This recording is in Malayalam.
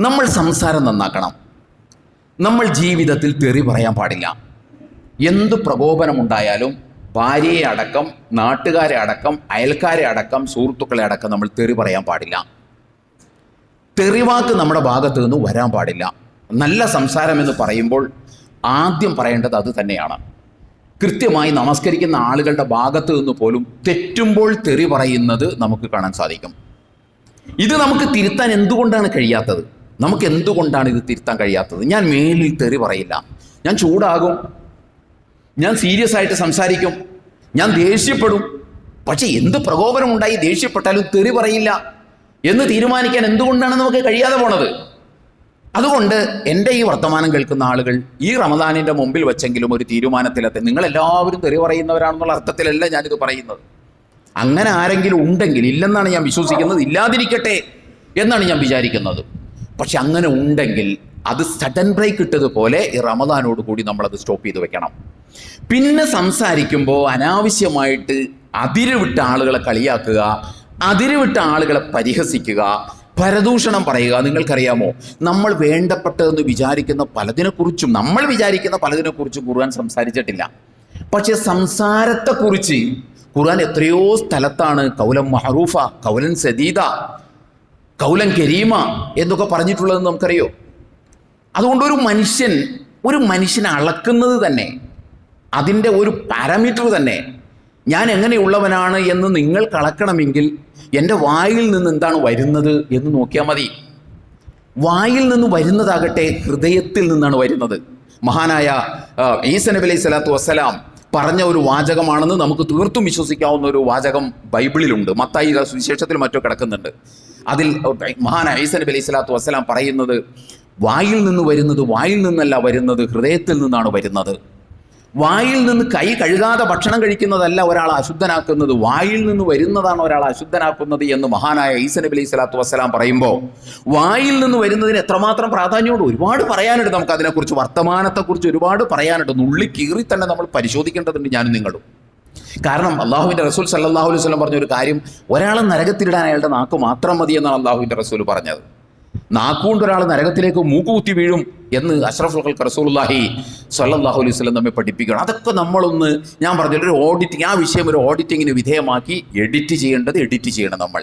നമ്മൾ സംസാരം നന്നാക്കണം. നമ്മൾ ജീവിതത്തിൽ തെറി പറയാൻ പാടില്ല. എന്ത് പ്രകോപനമുണ്ടായാലും ഭാര്യയെ അടക്കം നാട്ടുകാരെ അടക്കം അയൽക്കാരെ അടക്കം സുഹൃത്തുക്കളെ അടക്കം നമ്മൾ തെറി പറയാൻ പാടില്ല. തെറിവാക്ക് നമ്മുടെ ഭാഗത്ത് നിന്ന് വരാൻ പാടില്ല. നല്ല സംസാരം എന്ന് പറയുമ്പോൾ ആദ്യം പറയേണ്ടത് അത് തന്നെയാണ്. കൃത്യമായി നമസ്കരിക്കുന്ന ആളുകളുടെ ഭാഗത്ത് നിന്ന് പോലും തെറ്റുമ്പോൾ തെറി പറയുന്നത് നമുക്ക് കാണാൻ സാധിക്കും. ഇത് നമുക്ക് തിരുത്താൻ എന്തുകൊണ്ടാണ് കഴിയാത്തത്? നമുക്ക് എന്തുകൊണ്ടാണ് ഇത് തിരുത്താൻ കഴിയാത്തത്? ഞാൻ മേലിൽ തെറി പറയില്ല. ഞാൻ ചൂടാകും. ഞാൻ സീരിയസ് ആയിട്ട് സംസാരിക്കും. ഞാൻ ദേഷ്യപ്പെടും. പക്ഷെ എന്ത് പ്രകോപനമുണ്ടായി? ദേഷ്യപ്പെട്ടാലും തെറി പറയില്ല. എന്ന് തീരുമാനിക്കാൻ എന്തുകൊണ്ടാണ് നമുക്ക് കഴിയാതെ പോണത്? അതുകൊണ്ട് എന്റെ ഈ വർത്തമാനം കേൾക്കുന്ന ആളുകൾ ഈ റമദാനിന്റെ മുമ്പിൽ വെച്ചെങ്കിലും ഒരു തീരുമാനത്തിലെത്തി. നിങ്ങൾ എല്ലാവരും തെറി പറയുന്നവരാണെന്നുള്ള അർത്ഥത്തിലല്ല ഞാനിത് പറയുന്നത്. അങ്ങനെ ആരെങ്കിലും ഉണ്ടെങ്കിൽ ഇല്ലെന്നാണ് ഞാൻ വിശ്വസിക്കുന്നത്. ഇല്ലാതിരിക്കട്ടെ എന്നാണ് ഞാൻ വിചാരിക്കുന്നത്. പക്ഷെ അങ്ങനെ ഉണ്ടെങ്കിൽ അത് സഡൻ ബ്രേക്ക് ഇട്ടതുപോലെ ഈ റമദാനോട് കൂടി നമ്മളത് സ്റ്റോപ്പ് ചെയ്ത് വെക്കണം. പിന്നെ സംസാരിക്കുമ്പോൾ അനാവശ്യമായിട്ട് അതിരുവിട്ട ആളുകളെ കളിയാക്കുക അതിരുവിട്ട ആളുകളെ പരിഹസിക്കുക പരദൂഷണം പറയുക. നിങ്ങൾക്കറിയാമോ? നമ്മൾ വേണ്ടപ്പെട്ടതെന്ന് വിചാരിക്കുന്ന പലതിനെക്കുറിച്ചും നമ്മൾ വിചാരിക്കുന്ന പലതിനെക്കുറിച്ചും ഖുർആൻ സംസാരിച്ചിട്ടില്ല. പക്ഷെ സംസാരത്തെക്കുറിച്ച് ഖുർആൻ എത്രയോ സ്ഥലത്താണ് കൗലം മഹറൂഫ കൗലൻ സദീദ കൗലൻ കരീമ എന്നൊക്കെ പറഞ്ഞിട്ടുള്ളതെന്ന് നമുക്കറിയോ? അതുകൊണ്ട് ഒരു മനുഷ്യൻ ഒരു മനുഷ്യനെ അളക്കുന്നത് തന്നെ അതിന്റെ ഒരു പാരാമീറ്റർ തന്നെ ഞാൻ എങ്ങനെയുള്ളവനാണ് എന്ന് നിങ്ങൾ കളക്കണമെങ്കിൽ എന്റെ വായിൽ നിന്ന് എന്താണ് വരുന്നത് എന്ന് നോക്കിയാൽ മതി. വായിൽ നിന്ന് വരുന്നതാകട്ടെ ഹൃദയത്തിൽ നിന്നാണ് വരുന്നത്. മഹാനായ ആ, ഈസ നബി അലൈഹി സ്വലാത്തു വസ്സലാം പറഞ്ഞ ഒരു വാചകമാണെന്ന് നമുക്ക് തീർത്തും വിശ്വസിക്കാവുന്ന ഒരു വാചകം ബൈബിളിലുണ്ട്. മത്തായി സുവിശേഷത്തിൽ മറ്റോ കിടക്കുന്നുണ്ട്. അതിൽ മഹാൻ ഈസ നബി അലൈഹി സ്വലാത്തു വസ്സലാം പറയുന്നത് വായിൽ നിന്ന് വരുന്നത് വായിൽ നിന്നല്ല വരുന്നത് ഹൃദയത്തിൽ നിന്നാണ് വരുന്നത്. വായിൽ നിന്ന് കൈ കഴുകാതെ ഭക്ഷണം കഴിക്കുന്നതല്ല ഒരാളെ അശുദ്ധനാക്കുന്നത്. വായിൽ നിന്ന് വരുന്നതാണ് ഒരാളെ അശുദ്ധനാക്കുന്നത് എന്ന് മഹാനായ ഈസ നബി അലൈഹി സ്വലാത്തു വസ്സലാം പറയുമ്പോൾ വായിൽ നിന്ന് വരുന്നതിന് എത്രമാത്രം പ്രാധാന്യമുണ്ട്? ഒരുപാട് പറയാനുണ്ട് നമുക്ക് അതിനെക്കുറിച്ച്. വർത്തമാനത്തെക്കുറിച്ച് ഒരുപാട് പറയാനുണ്ട്. നുള്ളി കീറി തന്നെ നമ്മൾ പരിശോധിക്കേണ്ടതുണ്ട് ഞാനും നിങ്ങളും. കാരണം അള്ളാഹുവിന്റെ റസൂൽ സല്ലാഹു അലൈഹി പറഞ്ഞ ഒരു കാര്യം ഒരാളെ നരകത്തിലിടാൻ അയാളുടെ നാക്ക് മാത്രം മതി എന്നാണ് അള്ളാഹുവിന്റെ റസൂൽ പറഞ്ഞത്. നാക്കുകൊണ്ട് ഒരാൾ നരകത്തിലേക്ക് മൂക്കുകുത്തി വീഴും എന്ന് അഷ്റഫുൽ ഖൽക്ക് റസൂലുള്ളാഹി സ്വല്ലല്ലാഹു അലൈഹി വസല്ലം നമ്മെ പഠിപ്പിക്കണം അതൊക്കെ നമ്മളൊന്ന് ഞാൻ പറഞ്ഞ ഒരു ഓഡിറ്റിംഗ് ആ വിഷയം ഒരു ഓഡിറ്റിങ്ങിന് വിധേയമാക്കി എഡിറ്റ് ചെയ്യേണ്ടത് എഡിറ്റ് ചെയ്യണം നമ്മൾ.